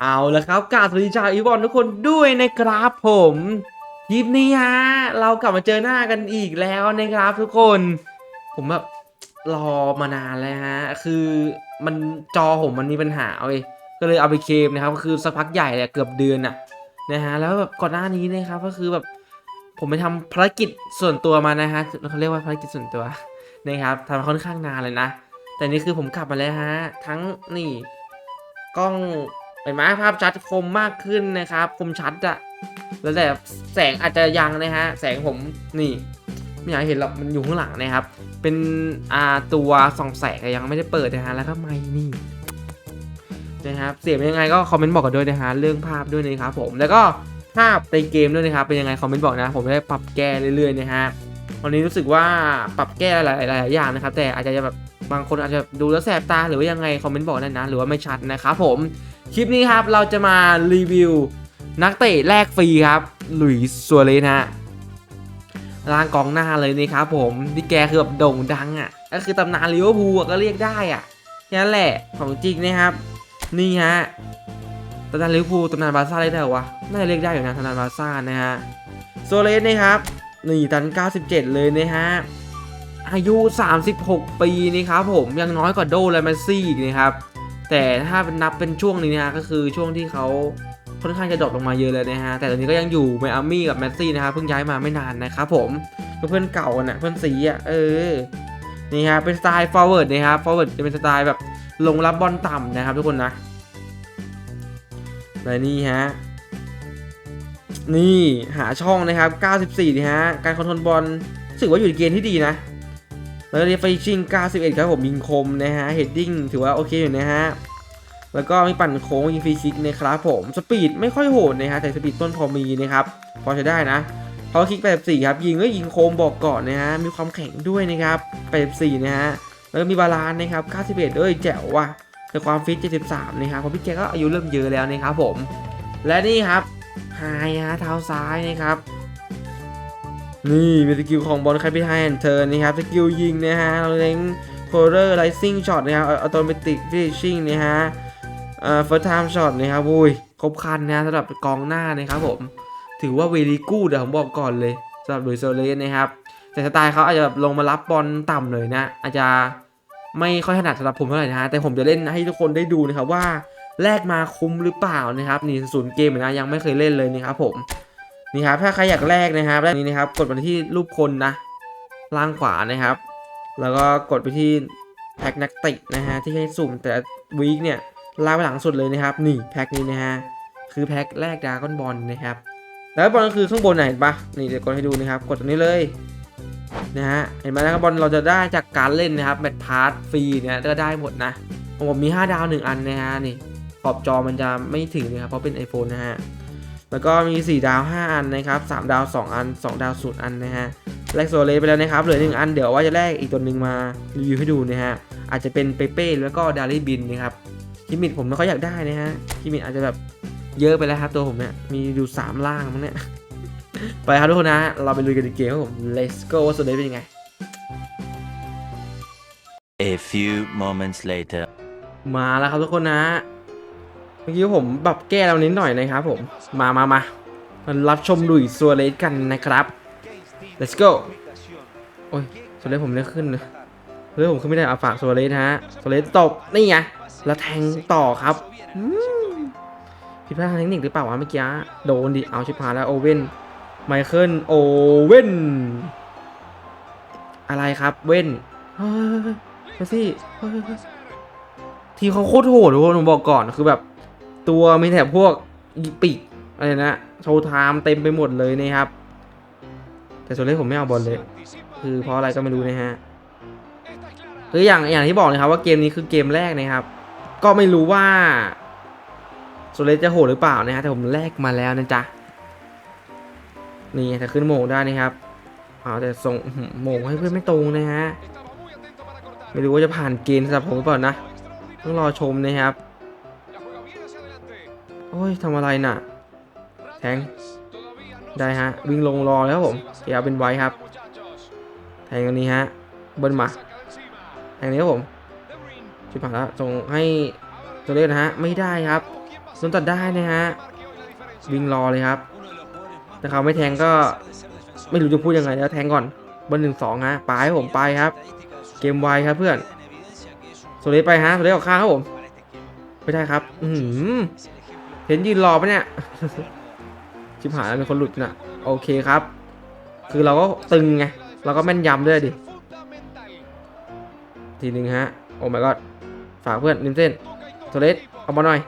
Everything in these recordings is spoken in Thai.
เอาละครับกาสวัสดีชาวอีบอลทุกคนด้วยนะครับผมคลิปนี้ฮะเรากลับมาเจอหน้ากันอีกแล้วนะครับทุกคน ผมแบบรอมานานแล้วฮะคือมันจอผมมันมีปัญหาเว้ยก็เลยเอาไปเคลมนะครับก็คือสักพักใหญ่เลยเกือบเดือนอะนะฮะแล้วแบบก่อนหน้านี้นะครับก็คือแบบผมไปทำภารกิจส่วนตัวมานะฮะเขาเรียกว่าภารกิจส่วนตัวนะครับทำค่อนข้างนานเลยนะ แต่นี่คือผมกลับมาแล้วฮะทั้งนี่กล้อง ห็นไหมภาพชัดคมมากขึ้นนะครับ คมชัดอะแล้วแต่แสงอาจจะยังนะฮะ แสงผมนี่ ไม่อยากเห็นหรอกมันอยู่ข้างหลังนะครับ เป็นอ่าตัวส่องแสงยังไม่ได้เปิดนะฮะ แล้วก็ไม่นี่นะครับ เสียงเป็นยังไงก็คอมเมนต์บอกกันด้วยนะฮะ เรื่องภาพด้วยนะครับผม แล้วก็ภาพในเกมด้วยนะครับ เป็นยังไงคอมเมนต์บอกนะ ผมจะได้ปรับแก้เรื่อยๆนะฮะ วันนี้รู้สึกว่าปรับแก้หลายๆหลายๆอย่างนะครับ แต่อาจจะแบบบางคนอาจจะดูแล้วแสบตาหรือว่ายังไงคอมเมนต์บอกได้นะ หรือว่าไม่ชัดนะครับผม คลิปนี้ครับเราจะมารีวิวนักเตะแรกฟรีครับ หลุยส์ซัวเรสฮะร่างกองหน้าเลยนี่ครับผมที่แกคือแบบโด่งดังอะ ก็คือตำนานลิเวอร์พูลก็เรียกได้อะแค่นั้นแหละของจริงนะครับ นี่ฮะตำนานลิเวอร์พูลตำนานบาร์ซ่าได้เหรอวะน่าจะเรียกได้อยู่นะตำนานบาร์ซ่านะฮะโซเลสนะครับนี่ตัน97 เลยนะฮะอายุ 36 ปีนี่ครับผมยังน้อยกว่าโดและเมสซี่อีกนะครับ แต่ถ้าเป็นนับเป็นช่วงนี้นะฮะก็คือช่วงที่เขาค่อนข้างจะดรอปลงมาเยอะเลยนะฮะ แต่ตอนนี้ก็ยังอยู่ไมอามี่กับแมสซี่นะครับเพิ่งย้ายมาไม่นานนะครับผมก็เพื่อนเก่านนะเพื่อนสีอะเออนี่ฮะเป็นสไตล์ forward นะครับ forward จะเป็นสไตล์แบบลงรับบอลต่ำนะครับทุกคนนะและนี่ฮะนี่หาช่องนะครับ 94นี่ฮะการคอนโทรลบอลรู้สึกว่าอยู่ในเกณฑ์ที่ดีนะ แล้วเรฟฟิชิ่ง91 ครับผมยิงคมนะฮะเฮดดิ้งถือว่าโอเคอยู่นะฮะแล้วก็มีปั่นโค้งยิงฟรีคิกนะครับผมสปีดไม่ค่อยโหดนะฮะแต่สปีดต้นพอมีนะครับพอใช้ได้นะเขาคลิก 84 ครับยิงก็ยิงโค้งบอกก่อนนะฮะมีความแข็งด้วยนะครับ 84 นะฮะแล้วก็มีบาลานนะครับ 91ด้วยแจ๋วว่ะแต่ความฟิต 73 นะครับเพราะพี่แกก็อายุเริ่มเยอะแล้วนะครับผม และนี่ครับไฮฮะเท้าซ้ายนะครับ นี่เป็นสกิลของบอลใครไปไฮแอนเทิร์นะครับสกิลยิงนะฮะเราเล็งโคเรอร์ไลซิ่งช็อตนะครับอัตโนมัติฟิชชิ่งนะฮะเอ่อเฟิร์สไทม์ช็อตนะครับอุ้ยครบคันนะสำหรับกองหน้านะครับผม ถือว่าเวลีกูดเดี๋ยวผมบอกก่อนเลยสำหรับลุยโซเลสนะครับแต่สไตล์เขาอาจจะแบบลงมารับบอลต่ำเลยนะ อาจจะไม่ค่อยถนัดสำหรับผมเท่าไหร่นะฮะแต่ผมจะเล่นให้ทุกคนได้ดูนะครับว่าแลกมาคุ้มหรือเปล่านะครับนี่ศูนย์เกมนกันยังไม่เคยเล่นเลยนะครับผม นี่ครับ ถ้าใครอยากแลกนะครับแลกนี้นะครับ กดไปที่รูปคนนะ ล่างขวานะครับ แล้วก็กดไปที่แพ็กนักเตินะฮะที่ให้สุ่มแต่วีคเนี่ยลากไปหลังสุดเลยนะครับ นี่แพ็กนี้นะฮะคือแพ็กแรกดาก้อนบอลนะครับแล้วบอลก็คือข้างบนไหนเห็นปะนี่เดี๋ยวกดให้ดูนะครับ กดตรงนี้เลยนะฮะเห็นไหมนะครับบอลเราจะได้จากการเล่นนะครับแมตช์พาร์ทฟรีเนี่ยก็ได้หมดนะของผมมี 5 ดาว 1 อันนะฮะนี่ขอบจอมันจะไม่ถึงนะครับเพราะเป็น iPhone นะฮะ แล้วก็มี 4 ดาว 5 อันนะครับ3ดาว 2 อัน 2 ดาว0อันนะฮะแลกโซเลสไปแล้วนะครับ เหลือ 1 อันเดี๋ยวว่าจะแลกอีกตัวหนึ่งมารีวิวให้ดูนะฮะ อาจจะเป็นเปเป้แล้วก็ดารี่บินนะครับคิมิดผมไม่ค่อยอยากได้นะฮะคิมิดอาจจะแบบเยอะไปแล้วครับตัวผมเนี่ย มีอยู่ 3 ล่างมั้งเนี่ย ไปครับทุกคนนะ เราไปลุยกันในเกมครับผม let's go ว่าโซเลสเป็นยังไง A few moments later. มาแล้วครับทุกคนนะ เมื่อกี้ผมปรับแก้แล้วนิดหน่อยนะครับผม มามามามารับชมลุยซัวเลสกันนะครับ let's go โอ้ยซัวเลสผมไม่ได้ขึ้นเลยเฮ้ยผมขึ้นไม่ได้เอาฝากซัวเลสฮะซัวเลสตบ นี่ไง แล้วแทงต่อครับผิดพลาดทางเทคนิคหรือเปล่าวะเมื่อกี้ โดนดิ เอาชิบหายแล้วโอเว่น ไมเคิลโอเว่น อะไรครับเว่นเฮ้ยมาสิทีเขาโคตรโหดทุกคนผมบอกก่อน คือแบบ ตัวมีแต่พวกอีปิกอะไรนะโชว์ไทม์เต็มไปหมดเลยนะครับ แต่ส่วนเล่ผมไม่เอาบอลเลย คือเพราะอะไรก็ไม่รู้นะฮะคืออย่างอย่างที่บอกเลยครับว่าเกมนี้คือเกมแรกนะครับ ก็ไม่รู้ว่าโซเลสจะโหดหรือเปล่านะฮะแต่ผมแลกมาแล้วนะจ๊ะนี่ถ้าขึ้นโมงได้นะครับเอาแต่ส่งโมงให้เพื่อนไม่ตรงนะฮะไม่รู้ว่าจะผ่านเกณฑ์สำหรับผมหรือเปล่านะต้องรอชมนะครับ โอ้ยทำอะไรน่ะ แทง ได้ฮะ วิ่งลงรอแล้วผมเกียร์เป็นไว้ครับ แทงตรงนี้ฮะเบิ้ลมา แทงนี้ครับผมชิบหายแล้วส่งให้ตัวเล่นนะฮะ ไม่ได้ครับโดนตัดได้นะฮะ วิ่งรอเลยครับ แต่เขาไม่แทงก็ไม่รู้จะพูดยังไงแล้วแทงก่อนเบอร์หนึ่งสองฮะไปให้ผมไปครับ เกมไวครับเพื่อนโซเลสไปฮะโซเลสออกข้างครับผม ไม่ได้ครับ อือหือ เห็นยืนรอปะเนี่ย ชิบหายแล้วมีคนหลุดน่ะ โอเคครับ คือเราก็ตึงไง เราก็แม่นยำด้วยดิ ทีหนึ่งฮะ โอ้ my god ฝากเพื่อนริมเส้นโซเลสเอามาหน่อย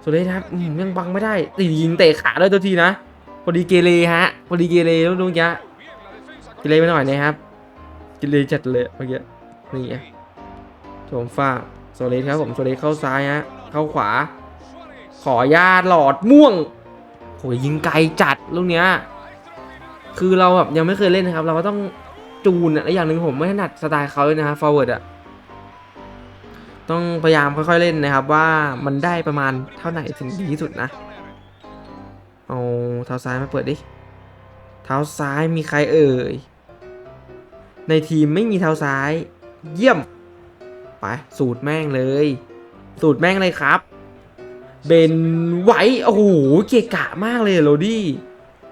โซเลสครับอืมยังบังไม่ได้ตียิงเตะขาด้วยตัวทีนะ พอดีเกเรฮะ พอดีเกเรลูกนุ้งยะเกเรไปหน่อยนะครับ เกเรจัดเลยเมื่อกี้ นี่ไงโถมฝากโซเลสครับผม โซเลสเข้าซ้ายฮะ เข้าขวา ขอญาตหลอดม่วงโหยิงไกลจัดลูกเนี้ยคือเราแบบยังไม่เคยเล่นนะครับ เราก็ต้องจูนอะและอย่างหนึ่งผมไม่ถนัดสไตล์เขาเลยนะครับ forward อะต้องพยายามค่อยๆเล่นนะครับ ว่ามันได้ประมาณเท่าไหร่ถึงดีที่สุดนะเอาเท้าซ้ายมาเปิดดิเท้าซ้ายมีใครเอ่ยในทีมไม่มีเท้าซ้าย เยี่ยม ไป สูตรแม่งเลย สูตรแม่งเลยครับ เบนไว้โอ้โหเกะกะมากเลยโรดี้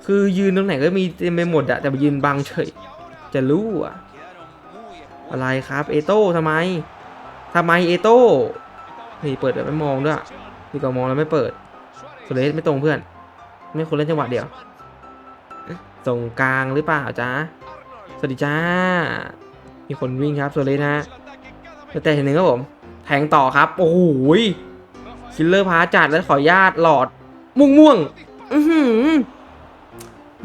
คือยืนตรงไหนก็มีเต็มไปหมดอะแต่ยืนบังเฉย จะรู้อะอะไรครับ เอโต้ทำไมทำไมเอโต้นี่เปิดแบบไม่มองด้วยดีกว่ามองแล้วไม่เปิดโซเลสไม่ตรงเพื่อน ไม่ควรเล่นจังหวะเดียวส่งกลางหรือเปล่าจ๊ะสวัสดีจ้า มีคนวิ่งครับโซเลสฮะแล้วแต่ทีหนึ่งครับผม แทงต่อครับ โอ้โหคิลเลอร์พาจัดแล้วขอญาตหลอด ม่วงม่วงอื้อหือ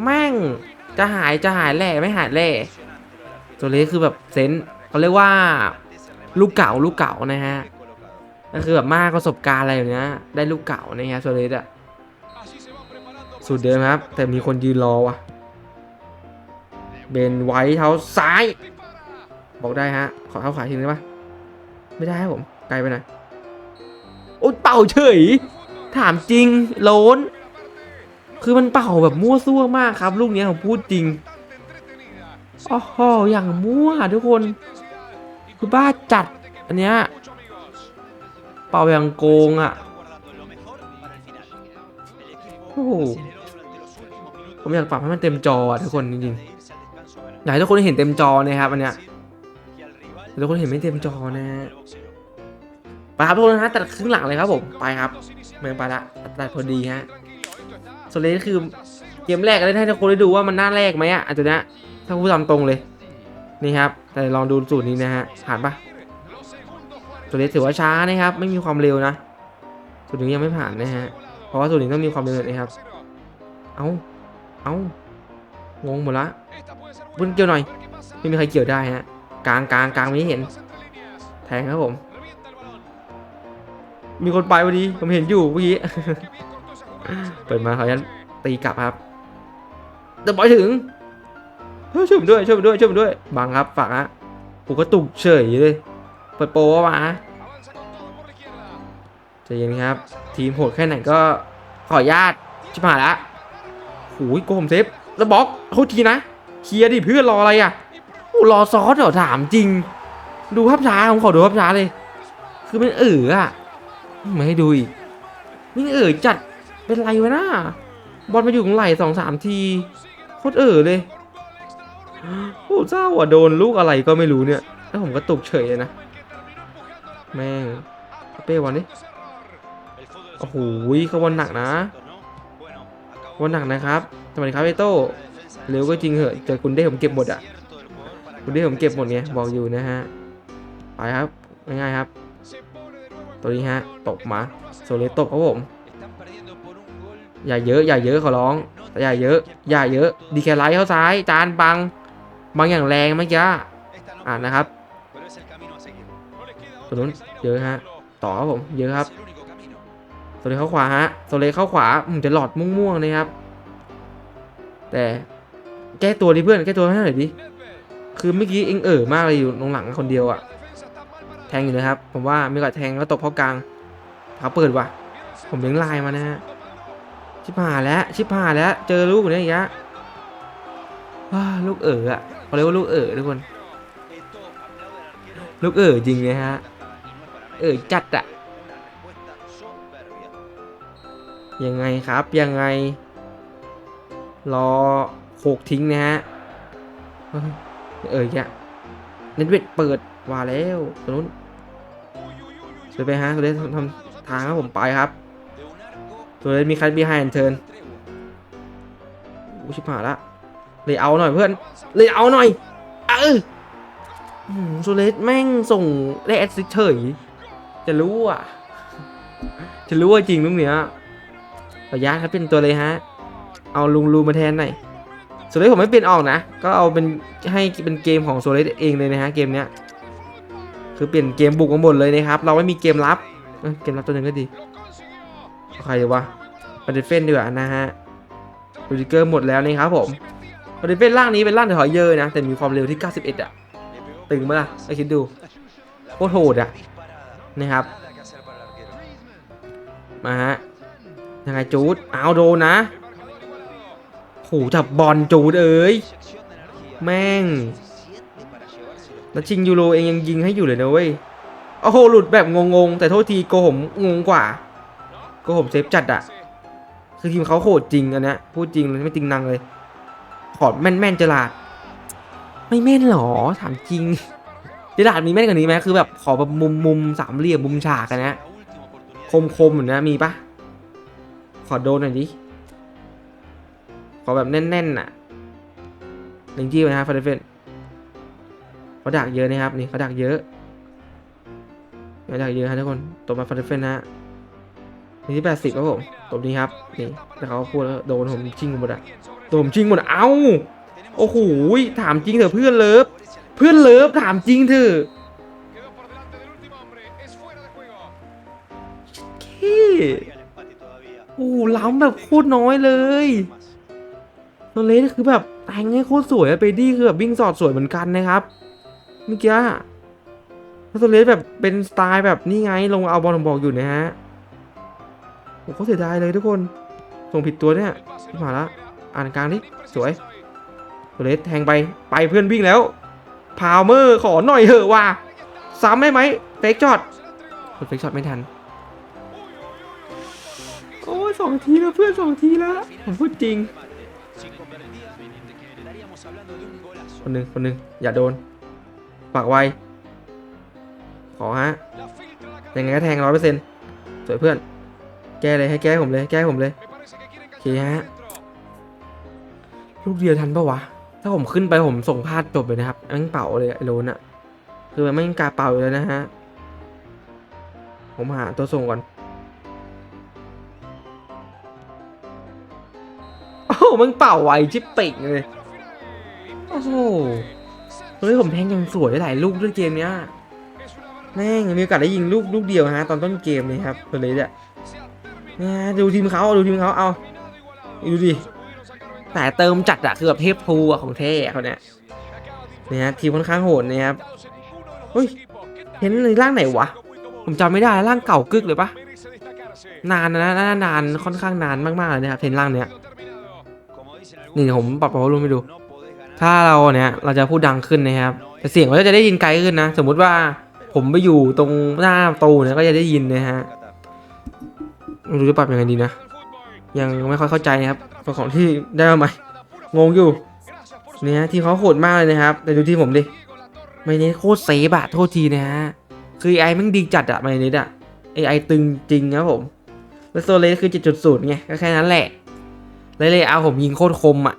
แม่ง จะหายจะหายแหล่ไม่หายแหล่โซเลสคือแบบเซนเขาเรียกว่า ลูกเก่าลูกเก่านะฮะก็คือแบบมากประสบการณ์อะไรอย่างเงี้ยได้ลูกเก่านะฮะโซเลสอะสูตรเดิมครับ แต่มีคนยืนรอว่ะเบนไว้เท้าซ้าย บอกได้ฮะ ขอเท้าขวาทีนึงได้ปะไม่ได้ครับผม ไกลไปหน่อยโอ๊ยเป่าเฉย ถามจริงโลนคือมันเป่าแบบมั่วซั่วมากครับ ลูกนี้ผมพูดจริงโอ้โหอย่างมั่วทุกคน คือบ้าจัด อันเนี้ย เป่าอย่างโกงอะ โอ้โหผมอยากปรับให้มันเต็มจออะทุกคนจริงๆอยากให้ทุกคนเห็นเต็มจอนะครับอันเนี้ยทุกคนเห็นไม่เต็มจอนะฮะ ไปครับทุกคนนะตัดครึ่งหลังเลยครับผมไปครับ เมืองไปละตัดพอดีฮะโซเลสคือเกมแรกก็ได้ให้ทุกคนได้ดูว่ามันน่าแรกไหมอะอันนี้ถ้าพูดตามตรงเลยนี่ครับ แต่ลองดูสูตรนี้นะฮะผ่านปะโซเลสถือว่าช้านะครับ ไม่มีความเร็วนะสูตรนี้ยังไม่ผ่านนะฮะเพราะว่าสูตรนี้ต้องมีความเร็วนะครับ เอาเอางงหมดละบุญเกี่ยวหน่อยไม่มีใครเกี่ยวได้ฮะกลางกลางกลางไม่เห็น แทงครับผม มีคนไปพอดี ผมเห็นอยู่เมื่อกี้ เปิดมาเขายันตีกลับครับเดบอยถึงช่วยผมด้วยช่วยผมด้วยช่วยผมด้วย บังครับฝากฮะกูก็ตุกเฉยเลย เปิดโปรวะวะจเย็นครับ ทีมโหดแค่ไหนก็ขออนุญาตชิบหายละโอ้ยโกมเซฟแล้วบล็อกเขาทีนะเคลียร์ดิเพื่อนรออะไรอะโอ้รอซอสเหรอถามจริง ดูภาพช้าผมขอดูภาพช้าเลย คือมันเอ๋ออะ ไม่ให้ดูอีกนี่เอ๋อจัดเป็นไรวะน่าบอลมาอยู่ตรงไหลสองสามทีโคตรเอ๋อเลยโอ้เศร้าอะโดนลูกอะไรก็ไม่รู้เนี่ย แล้วผมก็ตกเฉยเลยนะ แม่งเป้บอลดิโอ้โหเขาบอลหนักนะบอลหนักนะครับสวัสดีครับเอโต้เร็วก็จริงเหอะแต่คุณได้ผมเก็บหมดอะคุณได้ผมเก็บหมดไงบอกอยู่นะฮะไปครับง่ายๆครับ ตัวนี้ฮะ ตบมาโซเลสตบครับผม อย่าเยอะ อย่าเยอะขอร้อง อย่าเยอะ อย่าเยอะ ดีแคไลท์เข้าซ้าย จานบัง บังอย่างแรงเมื่อกี้อ่านนะครับตัวนู้นเยอะฮะ ต่อครับผม เยอะครับโซเลเข้าขวาฮะโซเลเข้าขวาอืมจะหลอดม่วงๆนะครับ แต่แก้ตัวดิเพื่อน แก้ตัวให้หน่อยดิ คือเมื่อกี้เองเอ๋อมากเลยอยู่ตรงหลังคนเดียวอะ แทงอยู่นะครับ ผมว่าม่ก่อนแทงก็ตกเข้ากลางเขาเปิดว่ะ ผมเลี้ยงลายมานะฮะ ชิบหายแล้ว ชิบหายแล้ว เจอลูกเนี่ยอีกแล้วลูกเอ๋ออะเขาเรียกว่าลูกเอ๋อทุกคน ลูกเอ๋อจริงเลยฮะ เอ๋อจัดอะยังไงครับ ยังไง รอโขกทิ้งนะฮะเฮ้ยเออแกเน็ตเวทเปิด ว่าแล้วตรงนู้นเดินไปฮะเลยทำทางครับผมไปครับตัวเลยมีคัดบีไฮแอนเทิร์นอู้ชิบหายละเลยเอาหน่อยเพื่อนเลยเอาหน่อยเออโซเลสแม่งส่งได้แอสซิสต์เฉยจะรู้อะ จะรู้ว่าจริงลูกเนี้ยขออนุญาครับเป็นตัวเลยฮะ เอาลุงลูมาแทนหน่อยโซเลสผมไม่เปลี่ยนออกนะ ก็เอาเป็นให้เป็นเกมของโซเลสเองเลยนะฮะเกมเนี้ย คือเปลี่ยนเกมบุกมาหมดเลยนะครับ เราไม่มีเกมรับเเกมรับตัวหนึ่งก็ดีใครดีวะมาเดเฟนดีกว่านะฮะดูดิเกอร์หมดแล้วนะครับผมมาเดเฟนร่างนี้เป็นร่างถอยเยอะนะ แต่มีความเร็วที่ 91 อะ ตึงไหมล่ะไอคิดดูโคตรโหดอะนะครับ มาฮะยังไงจูดเอาโดนนะโหจับบอลจูดเอ้ย แม่ง แล้วชิงยูโรเองยังยิงให้อยู่เลยนะเว้ยโอ้โหหลุดแบบงงๆ แต่โทษทีโกผมงงกว่าโกผมเซฟจัดอะคือทีมเขาโหดจริงอันเนี้ยพูดจริงเลยไม่จริงนังเลยขอดแม่นแม่นๆจลาด ไม่แม่นหรอถามจริงจลาดมีแม่นกว่านี้ไหมคือแบบขอแบบมุมมุมสามเหลี่ยมมุมฉากกันนะคมคมเหมือนนะมีปะขอโดนหน่อยดิขอแบบแน่นๆน่ะหนึ่งที่นะฮะฟาเดเฟน เขาดักเยอะนะครับนี่เขาดักเยอะเขาดักเยอะฮะทุกคนตบมาฟาเดเฟนนะฮะนี่ที่แปดสิบครับผมตบนี้ครับนี่แต่เขาพูดแล้วโดนผมชิงหมดอะโดนผมชิงหมดเอ้าโอ้โหถามจริงเถอะเพื่อนเลิฟเพื่อนเลิฟถามจริงเถอะพี่โอ้โหล้ำแบบโคตรน้อยเลยโซเลสคือแบบแต่งให้โคตรสวยอะเปดี้คือแบบวิ่งสอดสวยเหมือนกันนะครับ เมื่อกี้แล้วโซเลสแบบเป็นสไตล์แบบนี่ไงลงเอาบอลบอกอยู่นะฮะโอ้เขาเสียดายเลยทุกคนส่งผิดตัวเนี่ยมาละอ่านกลางดิสวยโซเลสแทงไปไปเพื่อนวิ่งแล้วพาวเมอร์ขอหน่อยเถอะว่ะซ้ำได้ไหมเฟกช็อตกดเฟกช็อตไม่ทันโอ้สองทีแล้วเพื่อนสองทีแล้วผมพูดจริงคนหนึ่งคนหนึ่งอย่าโดน ปากไว ขอฮะ ยังไงก็แทงร้อยเปอร์เซ็นต์สวยเพื่อน แก้เลยให้แก้ผมเลย แก้ผมเลย โอเคฮะ ลูกเดียวทันปะวะ ถ้าผมขึ้นไปผมส่งพลาดจบเลยนะครับแม่งเป่าเลยไอ้โลนอะคือมันไม่งกาเป่าอยู่แล้วนะฮะ ผมหาตัวส่งก่อนโอ้มึงเป่าไวชิบเป่งเลย โอ้โห ฮ้ยผมแทงยังสวยหลายลูกด้วยเกมเนี้ยแม่งมีโอกาสได้ยิงลูกลูกเดียวฮะตอนต้นเกมนี่ครับตัวเลยเนี่ยเนี่ยดูทีมเขาดูทีมเขาเอาดูดิแต่เติมจัดอะคือแบบเทพภูอะของเท่เขาเนี่ยเนี่ยทีมค่อนข้างโหดนะครับเฮ้ยเห็นในร่างไหนวะผมจำไม่ได้ร่างเก่ากึกเลยปะนานนะนานนานค่อนข้างนานมากๆเลยนะครับเทรนร่างเนี้ยนี่ผมปรับเบาลงไปดู ถ้าเราเนี่ยเราจะพูดดังขึ้นนะครับแต่เสียงเราจะได้ยินไกลขึ้นนะ สมมุติว่าผมไปอยู่ตรงหน้าประตูเนี่ยก็จะได้ยินนะฮะไม่รู้จะปรับยังไงดีนะ ยังไม่ค่อยเข้าใจนะครับป็นของที่ได้มาใหม่งงอยู่เนี่ยที่เขาโหดมากเลยนะครับแต่ดูที่ผมดิไม่เน้โคตรเซฟอะโทษทีนะฮะ คือไอแม่งดีจัดอะไม่เน้อะไอไอตึงจริงครับผม แล้วโซเลสคือ 7.0ไงก็แค่นั้นแหละเลยเลยเอาผมยิงโคตรคมอะ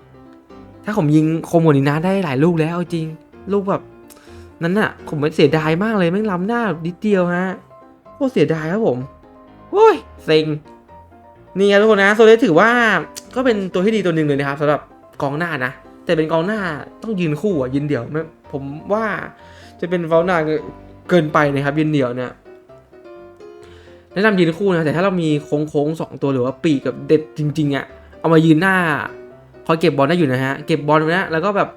ถ้าผมยิงคมกว่านี้นะได้หลายลูกแล้วเอาจริง ลูกแบบ นั้นอะผมไม่เสียดายมากเลยแม่งล้ำหน้าแบบนิดเดียวฮะโคตรเสียดายครับผมโอ้ยเซ็งนี่ครับทุกคนนะโซเลสถือว่าก็เป็นตัวที่ดีตัวหนึ่งเลยนะครับสำหรับกองหน้านะ แต่เป็นกองหน้าต้องยืนคู่อะยืนเดี่ยวไม่ผมว่าจะเป็นเฟลนาเกินไปนะครับยืนเดี่ยวเนี่ยแนะนำยืนคู่นะแต่ถ้าเรามีโค้งโค้งๆสองตัวหรือว่าปีกกับเด็ดจริงๆอะเอามายืนหน้า คอยเก็บบอลได้อยู่นะฮะ เก็บบอลไว้นะ แล้วก็แบบ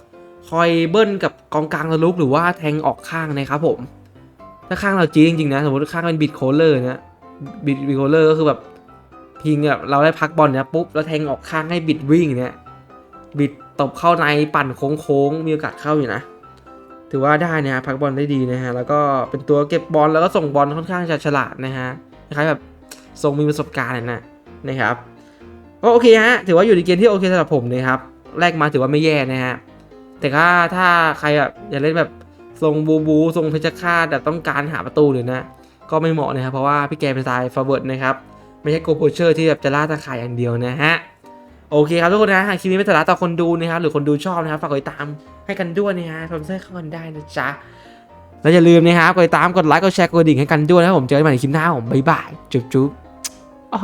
คอยเบิ้ลกับกองกลางทะลุกหรือว่าแทงออกข้างนะครับผม ถ้าข้างเราจี้จริงๆนะ สมมติข้างเป็นบิดโคลเลอร์นะบิดบิดโคลเลอร์ก็คือแบบพิงแบบเราได้พักบอลเนี่ยปุ๊บแล้วแทงออกข้างให้บิดวิ่งเนี่ยบิดตบเข้าในปั่นโค้งๆมีโอกาสเข้าอยู่นะ ถือว่าได้นะฮะพักบอลได้ดีนะฮะแล้วก็เป็นตัวเก็บบอลแล้วก็ส่งบอลค่อนข้างจะฉลาดนะฮะคล้ายแบบทรงมีประสบการณ์นะนะนะครับ ก็โอเคฮะ ถือว่าอยู่ในเกณฑ์ที่โอเคสำหรับผมนะครับ แรกมาถือว่าไม่แย่นะฮะ แต่ถ้าถ้าใครแบบอยากเล่นแบบทรงบูบูทรงเพชรฆาตแบบต้องการหาประตูเลยนะ ก็ไม่เหมาะนะครับ เพราะว่าพี่แกเป็นสไตล์ฟอร์เวิร์ดนะครับ ไม่ใช่โกโพเชอร์ที่แบบจะล่าตาข่ายอย่างเดียวนะฮะ โอเคครับทุกคนนะหากคลิปนี้เป็นสาระต่อคนดูนะครับ หรือคนดูชอบนะครับฝากกดติดตามให้กันด้วยนะฮะสปอนเซอร์เข้ากันได้นะจ๊ะแล้วอย่าลืมนะครับกดติดตามกดไลค์กดแชร์กดดิ่งให้กันด้วยนะครับผมเจอกันใหม่ในคลิปหน้าผมบ๊ายบายจุ๊บจุ๊บโอ้